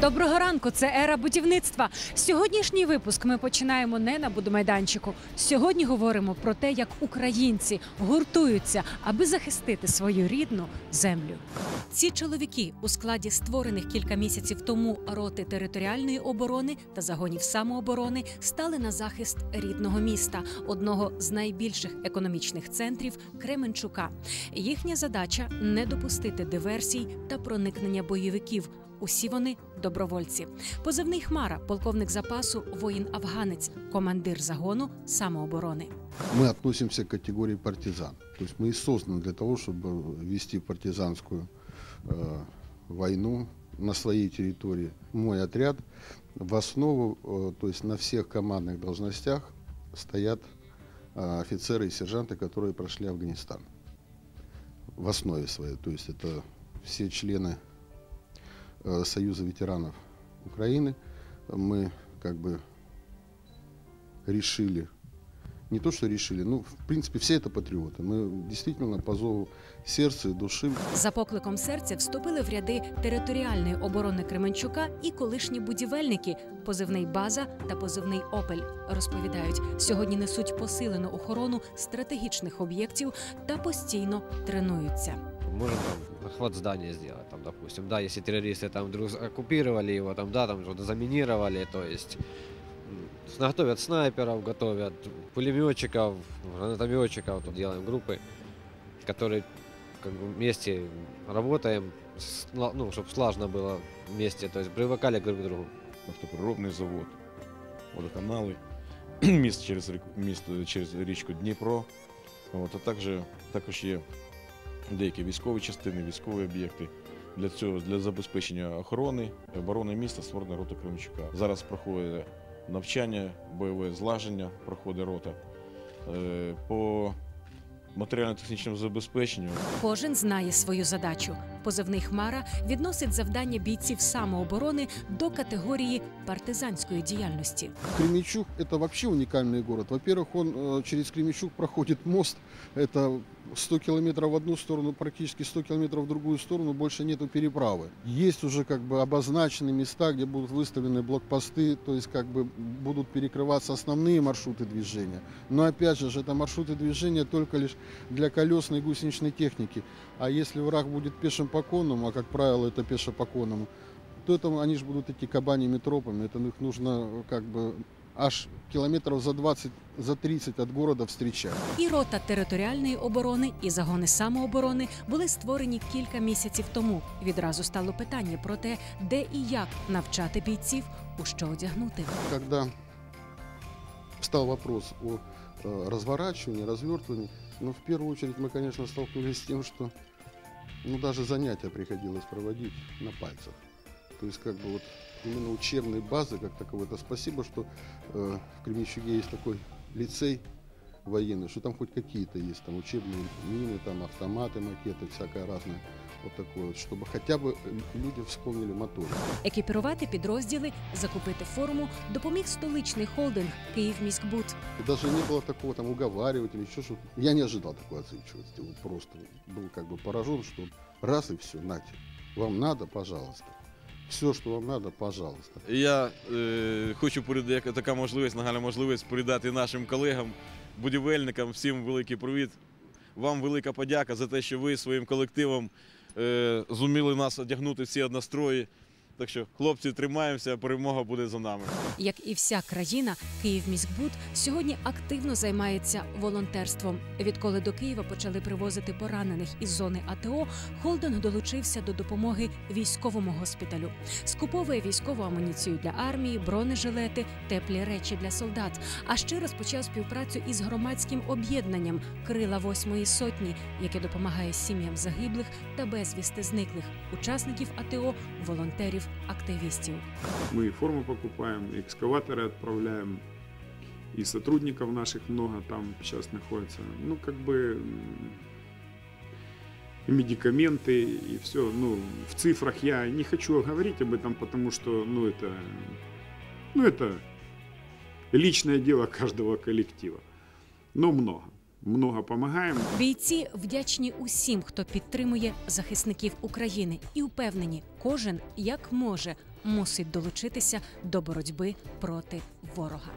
Доброго ранку, це ера будівництва. Сьогоднішній випуск ми починаємо не на будмайданчику. Сьогодні говоримо про те, як українці гуртуються, аби захистити свою рідну землю. Ці чоловіки у складі створених кілька місяців тому роти територіальної оборони та загонів самооборони стали на захист рідного міста, одного з найбільших економічних центрів Кременчука. Їхня задача не допустити диверсій та проникнення бойовиків. Усі вони добровольці. Позивний Хмара, полковник запасу, воїн-афганець, командир загону самооборони. Мы относимся к категории партизан. То есть мы и созданы для того, чтобы вести партизанскую э, войну на своей территории. Мой отряд в основу, э, то есть на всех командных должностях стоят э, офицеры и сержанты, которые прошли Афганистан. В основе своей. То есть это все члены э, Союза ветеранов Украины. Мы как бы решили не то, что решили, ну, в принципе, все это патриоты. Мы действительно по зову сердца и души. За покликом серця вступили в ряди територіальної оборони Кременчука і колишні будівельники, позивний база та позивний Опель. Розповідають, сьогодні несуть посилену охорону стратегічних об'єктів та постійно тренуються. Можем там охват здания сделать, там, допустим, да, если террористы там вдруг оккупировали его, там, да, там что-то заминировали, то есть м, готовят снайперов, готовят пулеметчиков, гранатометчиков, тут делаем группы, которые как бы вместе работаем, сла- ну, чтобы слажно было вместе, то есть привыкали друг к другу. нафтопереробний завод, водоканали, міст через, ріку, міст через річку Дніпро. От, а також, також є деякі військові частини, військові об'єкти. Для цього для забезпечення охорони оборони міста створена рота Кременчука. Зараз проходить навчання, бойове злаження, проходить рота. Е, По матеріально-технічному забезпеченню Кожен знає свою задачу. Позивний Хмара відносить завдання бійців самооборони до категорії партизанської діяльності. Кременчуг – это вообще уникальный город. Во-первых, он э, через Кременчуг проходит мост. Это 100 километров в одну сторону, практически 100 километров в другую сторону. Больше нету переправы. Есть уже как бы обозначены места, где будут выставлены блокпосты, то есть как бы будут перекрываться основные маршруты движения. Но опять же, это маршруты движения только лишь для колесной и гусеничной техники. А если враг будет пешим по конному, а как правило это пеше по конному, то это они же будут идти кабаньими тропами. Это их нужно э, как бы аж километров за 20, за 30 от города встречать. І рота територіальної оборони, і загони самооборони були створені кілька місяців тому. Відразу стало питання про те, де і як навчати бійців, у що одягнути. Когда встал вопрос о э, разворачивании, развертывании, ну, в первую очередь мы, конечно, столкнулись с тем, что ну, даже занятия приходилось проводить на пальцах. То есть, как бы вот именно учебной базы как таковой. Это спасибо, что э, в Кременчуге есть такой лицей военный, что там хоть какие-то есть там учебные мины, там автоматы, макеты, всякое разное. Вот такое вот, чтобы хотя бы э, люди вспомнили моторик. Екіпірувати підрозділи, закупити форму допоміг столичний холдинг «Київміськбуд». И даже не было такого там уговаривать или еще что-то. Я не ожидал такой отзывчивости. Вот просто был как бы поражен, что раз и все, нате. Вам надо, пожалуйста. Все, что вам надо, пожалуйста. І Я е, хочу передати як така можливість, нагальна можливість передати нашим колегам, будівельникам всім великий привіт. Вам велика подяка за те, що ви своїм колективом е, зуміли нас одягнути всі однострої. Так що, хлопці, тримаємося, перемога буде за нами. Як і вся країна, Київміськбуд сьогодні активно займається волонтерством. Відколи до Києва почали привозити поранених із зони АТО, холдинг долучився до допомоги військовому госпіталю. Скуповує військову амуніцію для армії, бронежилети, теплі речі для солдат. А ще розпочав співпрацю із громадським об'єднанням Крила восьмої сотні, яке допомагає сім'ям загиблих та безвісти зниклих учасників АТО, волонтерів, активістів. Мы и форму покупаем, и экскаваторы отправляем, и сотрудников наших много там сейчас находится. Ну, как бы и медикаменты, и все. Ну, в цифрах я не хочу говорить об этом, потому что, ну, это, ну, это личное дело каждого коллектива. Но много. Много допомагаємо. Бійці вдячні усім, хто підтримує захисників України, і впевнені, кожен як може мусить долучитися до боротьби проти ворога.